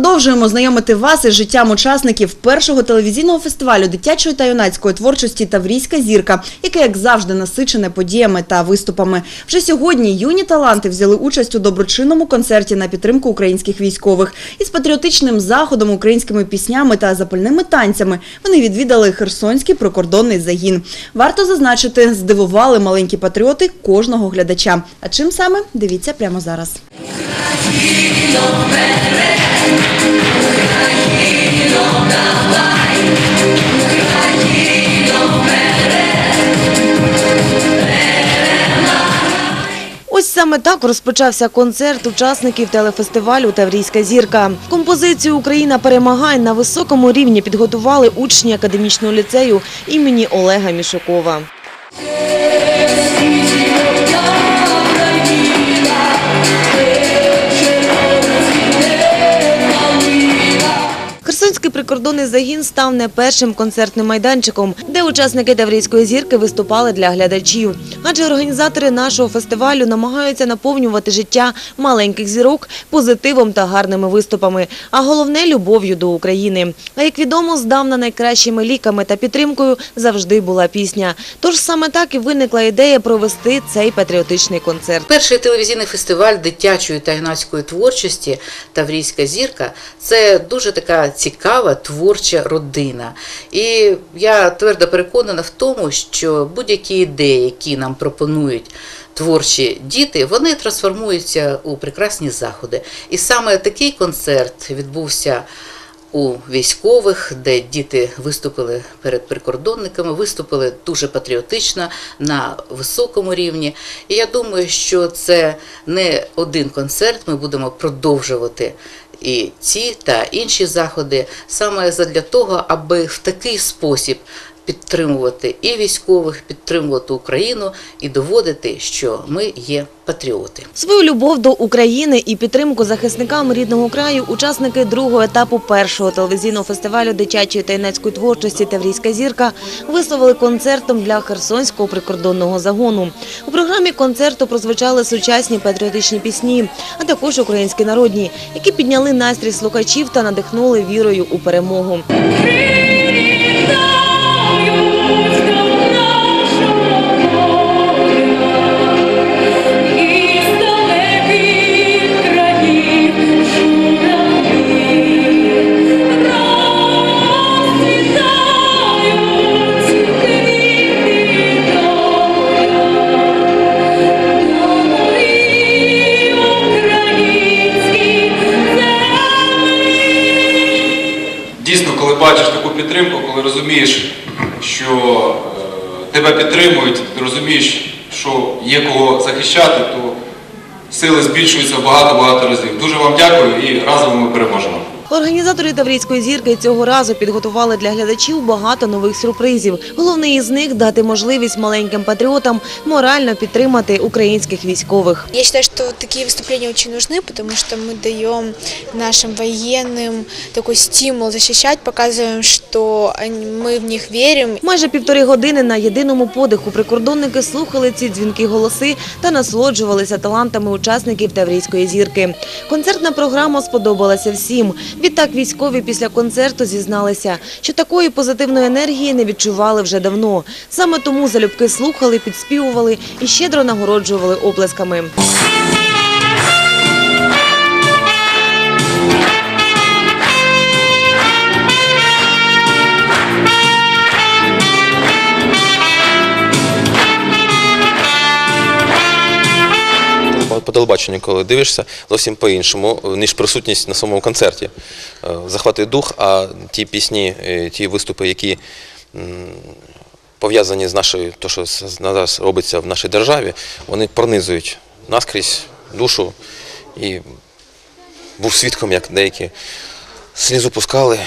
продовжуємо знайомити вас із життям учасників першого телевізійного фестивалю дитячої та юнацької творчості Таврійська зірка, яке, як завжди, насичене подіями та виступами. Вже сьогодні юні таланти взяли участь у доброчинному концерті на підтримку українських військових. Із патріотичним заходом, українськими піснями та запальними танцями вони відвідали Херсонський прикордонний загін. Варто зазначити, здивували маленькі патріоти кожного глядача. А чим саме дивіться прямо зараз. Ось саме так розпочався концерт учасників телефестивалю Таврійська зірка. Композицію Україна перемагає на високому рівні підготували учні академічного ліцею імені Олега Мішукова. Прикордонний загін став не першим концертним майданчиком, де учасники Таврійської зірки виступали для глядачів. Адже організатори нашого фестивалю намагаються наповнювати життя маленьких зірок позитивом та гарними виступами, а головне любов'ю до України. А як відомо, здавна найкращими ліками та підтримкою завжди була пісня. Тож саме так і виникла ідея провести цей патріотичний концерт. Перший телевізійний фестиваль дитячої та юнацької творчості Таврійська зірка це дуже така цікава творча родина. І я твердо переконана в тому, що будь-які ідеї, які нам пропонують творчі діти, вони трансформуються у прекрасні заходи. І саме такий концерт відбувся. У військових, де діти виступили перед прикордонниками, виступили дуже патріотично на високому рівні. І я думаю, що це не один концерт. Ми будемо продовжувати і ці та інші заходи саме задля того, аби в такий спосіб підтримувати і військових, підтримувати Україну і доводити, що ми є патріоти. Свою любов до України і підтримку захисникам рідного краю учасники другого етапу першого телевізійного фестивалю дитячої та юнацької творчості Таврійська зірка висловили концертом для Херсонського прикордонного загону. У програмі концерту прозвучали сучасні патріотичні пісні, а також українські народні, які підняли настрій слухачів та надихнули вірою у перемогу. Дійсно, коли бачиш таку підтримку, коли розумієш, що е, тебе підтримують, ти розумієш, що є кого захищати, то сили збільшуються багато-багато разів. Дуже вам дякую і разом ми переможемо. Організатори Таврійської зірки цього разу підготували для глядачів багато нових сюрпризів. Головний із них дати можливість маленьким патріотам морально підтримати українських військових. Я считаю, что такие выступления очень нужны, потому что мы даем нашим военным такой стимул защищать, показываем, что они- мы в них верим. Майже півтори години на єдиному подиху прикордонники слухали ці дзвінки голоси та насолоджувалися талантами учасників Таврійської зірки. Концертна програма сподобалася всім. Відтак військові після концерту зізналися, що такої позитивної енергії не відчували вже давно. Саме тому залюбки слухали, підспівували і щедро нагороджували оплесками. По- телебаченню, коли дивишся, зовсім по-іншому, ніж присутність на самому концерті. Е, Захватує дух, а ті пісні, е, ті виступи, які пов'язані з нашою, то, що зараз робиться в нашій державі, вони пронизують наскрізь душу. І був свідком, як деякі слізу пускали.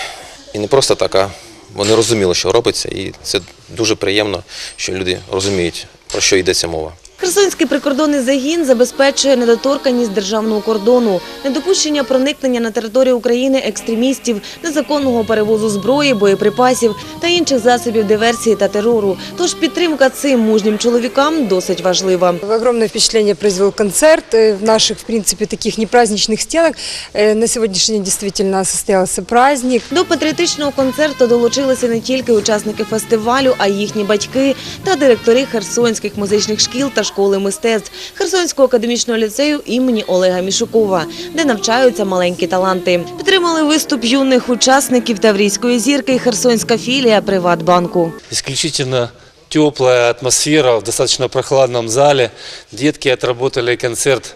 І не просто так, а вони розуміли, що робиться, і це дуже приємно, що люди розуміють, про що йдеться мова. Херсонський прикордонний загін забезпечує недоторканність державного кордону, недопущення проникнення на територію України екстремістів, незаконного перевозу зброї, боєприпасів та інших засобів диверсії та терору. Тож підтримка цим мужнім чоловікам досить важлива. Огромное впечатление произвел концерт э, в наших, в принципе, таких непраздничных стенах. Э, На сегодняшний день действительно состоялся праздник. До патріотичного концерту долучилися не тільки учасники фестивалю, а й їхні батьки та директори херсонських музичних шкіл та школи мистецтв Херсонського академічного ліцею імені Олега Мішукова, де навчаються маленькі таланти. Підтримали виступ юних учасників Таврійської зірки Херсонська філія Приватбанку. Ісключительно теплая атмосфера в достаточно прохладному залі. Дітки отработали концерт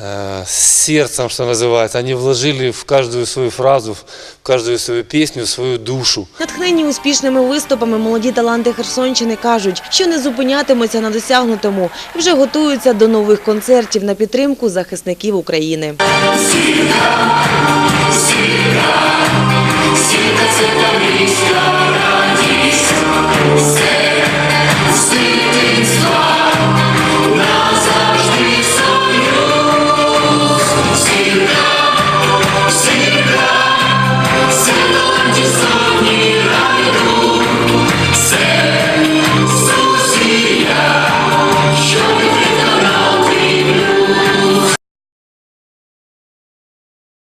Е, с сердцем, что называется. Они вложили в каждую свою фразу, в каждую свою песню, свою душу. Натхнені успішними виступами молоді таланти Херсонщини кажуть, що не зупинятимуться на досягнутому і вже готуються до нових концертів на підтримку захисників України. Сіда, сіда, сіда, це та міська радість. Сьогодні все.